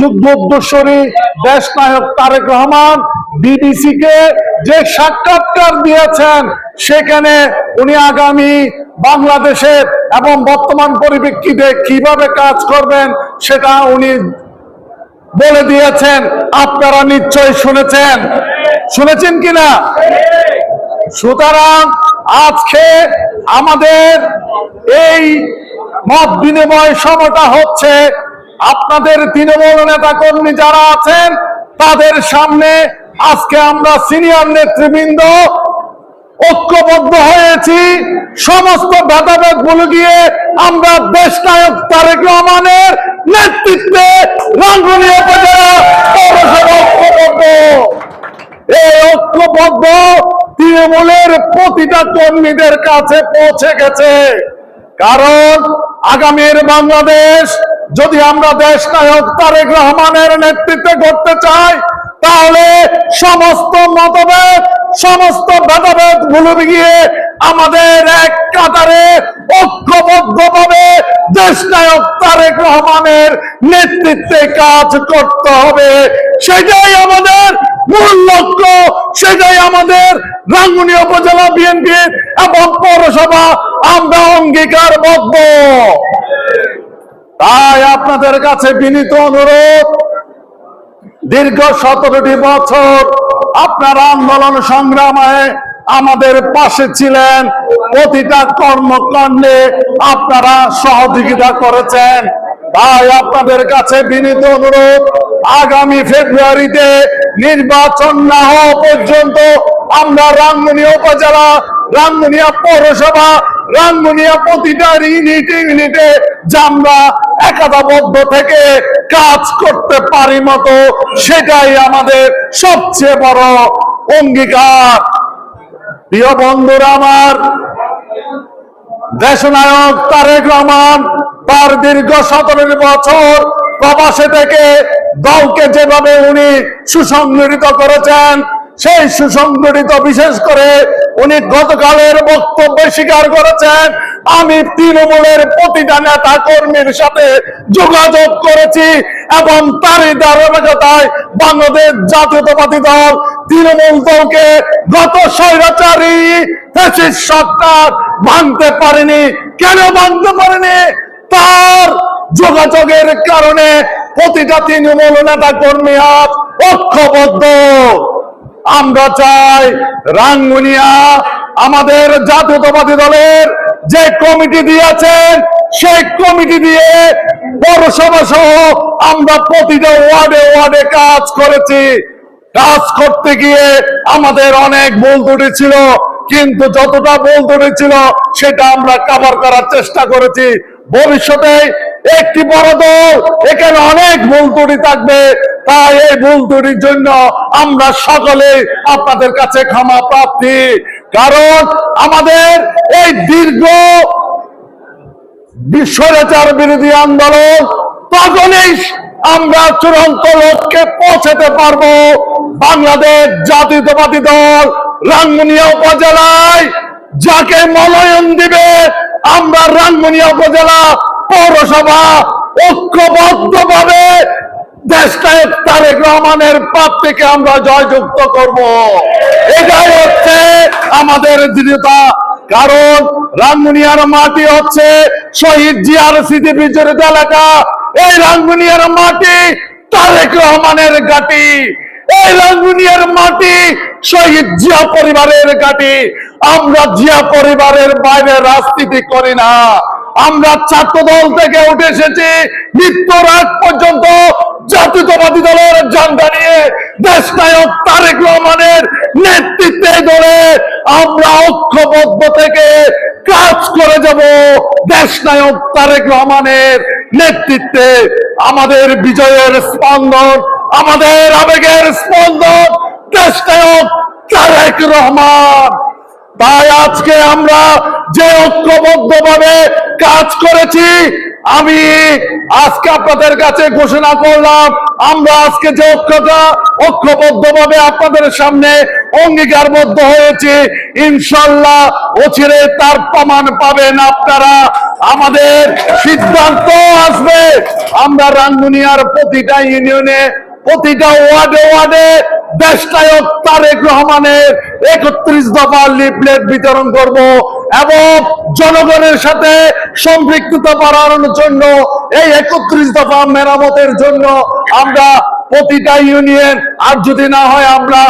যুদ্ধ উদ্দেশ্যরী দেশ নায়ক তারেক রহমান বিবিসি কে যে সাক্ষাৎকার দিয়েছেন, সেখানে উনি আগামী বাংলাদেশের এবং বর্তমান পরিপ্রেক্ষিতে কীভাবে কাজ করবেন, সেটা উনি বলে দিয়েছেন। আপনারা নিশ্চয়ই শুনেছেন। শুনেছেন কিনা? সুতরাং আজকে আমাদের এই মত বিনিময় সময়টা হচ্ছে আপনাদের তৃণমূল নেতা কর্মী যারা আছেন, তাদের সামনে আজকে আমরা সিনিয়র নেতৃবৃন্দ ঐক্যবদ্ধ হয়েছি। সমস্ত ভেদাভেদ ভুলে গিয়ে আমরা দেশ নায়ক তারেক রহমানের নেতৃত্বে রাঙ্গুনি উপজেলা এই ঐক্যবদ্ধ তৃণমূলের প্রতিটা কর্মীদের কাছে পৌঁছে গেছে। কারণ আগামীর বাংলাদেশ যদি আমরা দেশ নায়ক তারেক রহমানের নেতৃত্বে করতে চাই, তাহলে সমস্ত মতভেদ, সমস্ত ভেদাভেদ ভুলে গিয়ে আমাদের এক কাতারে ঐক্যবদ্ধভাবে দেশ নায়ক তারেক রহমানের নেতৃত্বে কাজ করতে হবে। সেটাই আমাদের মূল লক্ষ্য, সেটাই আমাদের রাঙ্গুনি উপজেলা বিএনপি এবং পৌরসভা আমরা অঙ্গীকারবদ্ধ তাই আপনাদের কাছে বিনীত অনুরোধ, দীর্ঘ সতেরোটি বছর আপনার আন্দোলন সংগ্রামে আমাদের পাশে ছিলেন, প্রতিটা কর্মকাণ্ডে আপনারা সহযোগিতা করেছেন। তাই আপনাদের কাছে বিনীত অনুরোধ, আগামী ফেব্রুয়ারিতে নির্বাচন না হওয়া পর্যন্ত আমরা রাঙ্গুনি উপজেলা, রাঙ্গুনিয়া পৌরসভা রাঙ্গুনিয়া প্রতিটা ইউনিটে ইউনিটে আমরা একাদাবদ্ধ থেকে কাজ করতে পারি মতো, সেটাই আমাদের সবচেয়ে বড় অঙ্গীকার। প্রিয় বন্ধুরা আমার, দেশনায়ক তারেক রহমান তার দীর্ঘ সতেরো বছর প্রবাসে থেকে দলকে যেভাবে উনি সুসংগঠিত করেছেন সেই সুসংগঠিত বিশেষ করে উনি গতকালের বক্তব্যে স্বীকার করেছেন, আমি তৃণমূলের প্রতিটা নেতা কর্মীর সাথে যোগাযোগ করেছি এবং তারই ধারাবাহিকতায় বাংলাদেশ জাতীয়তাবাদী দল তৃণমূল দলকে গত স্বৈরাচারী সরকার ভাঙতে পারেনি। কেন ভাঙতে পারেনি? তার যোগাযোগের কারণে প্রতিটা তৃণমূল নেতা কর্মী আজ ঐক্যবদ্ধ। আমরা চাই রাঙ্গুনিয়া আমাদের জাতীয়তাবাদী দলের যে কমিটি দিয়েছেন, সেই কমিটি দিয়ে পৌরসভা সহ আমরা প্রতিটা ওয়ার্ডে ওয়ার্ডে কাজ করেছি। কাজ করতে গিয়ে আমাদের অনেক ভুল ত্রুটি ছিল, কিন্তু যতটা ভুল ত্রুটি ছিল সেটা আমরা কাভার করার চেষ্টা করেছি। ভবিষ্যতে একটি বড় দল, এখানে অনেক ভুল থাকবে। তাই এই ভুল ত্রুটির জন্য আমরা সকলে আপনাদের কাছে ক্ষমা প্রাপ্তি কারণ আমাদের এই দীর্ঘ বিশ্বরাচার বিরোধী আন্দোলন, তখনই আমরা চূড়ান্ত লক্ষ্যে পৌঁছাতে পারব। বাংলাদেশ জাতীয়তাবাদী দল, রাঙ্গুনিয়া উপজেলায় যাকে মনোনয়ন দিবে, আমরা রাঙ্গুনিয়া উপজেলা পৌরসভা ঐক্যবদ্ধ ভাবে দেশনায়ক তারেক রহমানের প্রাপ্তিকে আমরা জয়যুক্ত করব। এটাই হচ্ছে আমাদের দৃঢ়তা। কারণ রাঙ্গুনিয়ার মাটি হচ্ছে শহীদ জিয়ার স্মৃতি বিজড়িত এলাকা। এই রাঙ্গুনিয়ার মাটি তারেক রহমানের ঘাটি। এই রাঙ্গুনিয়ার মাটি শহীদ জিয়া পরিবারের ঘাটি। আমরা জিয়া পরিবারের বাইরে রাজনীতি করি না। আমরা ছাত্র দল থেকে উঠে এসেছি মৃত্যুর আগ পর্যন্ত জাতীয়তাবাদী দলের ঝান্ডা নিয়ে দেশ নায়ক তারেক রহমানের নেতৃত্বে দলে আমরা ঐক্যবদ্ধ থেকে কাজ করে যাব দেশ নায়ক তারেক রহমানের নেতৃত্বে। আমাদের বিজয়ের স্পন্দন, আমাদের আবেগের স্পন্দন দেশ নায়ক তারেক রহমান। তাই আজকে আমরা যে ঐক্যবদ্ধ ভাবে কাজ করেছি, আমি আজকে আপনাদের কাছে ঘোষণা করলাম, আমরা আজকে যে ঐক্যতা ঐক্যবদ্ধ ভাবে আপনাদের সামনে অঙ্গীকারবদ্ধ হয়েছি ইনশাল্লাহ অচিরে তার প্রমাণ পাবেন আপনারা। আমাদের সিদ্ধান্ত আসবে, আমরা রাঙ্গুনিয়ার প্রতিটা ইউনিয়নে, প্রতিটা ওয়ার্ডে ওয়ার্ডে দেশনায়ক তারেক রহমানের একত্রিশ দফা লিফলেট বিতরণ করব এবং জনগণের সাথে সম্পৃক্ততা বাড়ানোর জন্য, এই একত্রিশ দফা মেরামতের জন্য আমরা প্রতিটা ইউনিয়ন, আর যদি না হয় আমরা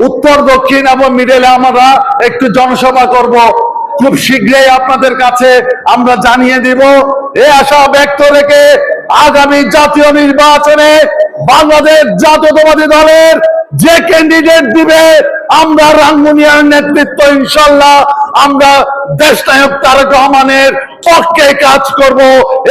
উত্তর, দক্ষিণ এবং মিডলে আমরা একটু জনসভা করব। খুব শীঘ্রই আপনাদের কাছে আমরা জানিয়ে দিব। এ আশা ব্যক্ত রেখে আগামী জাতীয় নির্বাচনে বাংলাদেশ জাতীয়তাবাদী দলের যে ক্যান্ডিডেট দিবে, আমরা রাঙ্গুনিয়ার নেতৃত্ব ইনশাল্লাহ, আমরা দেশ নায়ক তারেক রহমানের পক্ষে কাজ করব।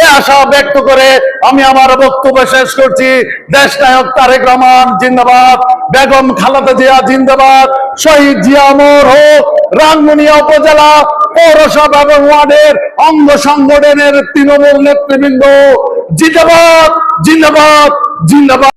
এ আশা ব্যক্ত করে আমি আমার বক্তব্য শেষ করছি। দেশ নায়ক তারেক রহমান, জিন্দাবাদ। বেগম খালাদা জিয়া, জিন্দাবাদ। শহীদ জিয়া অমর হোক, রাঙ্গুনিয়া উপজেলা পৌরসভা এবং ওয়ার্ডের অঙ্গ সংগঠনের তৃণমূল নেতৃবৃন্দ। জিন্দাবাদ জিন্দাবাদ জিন্দাবাদ।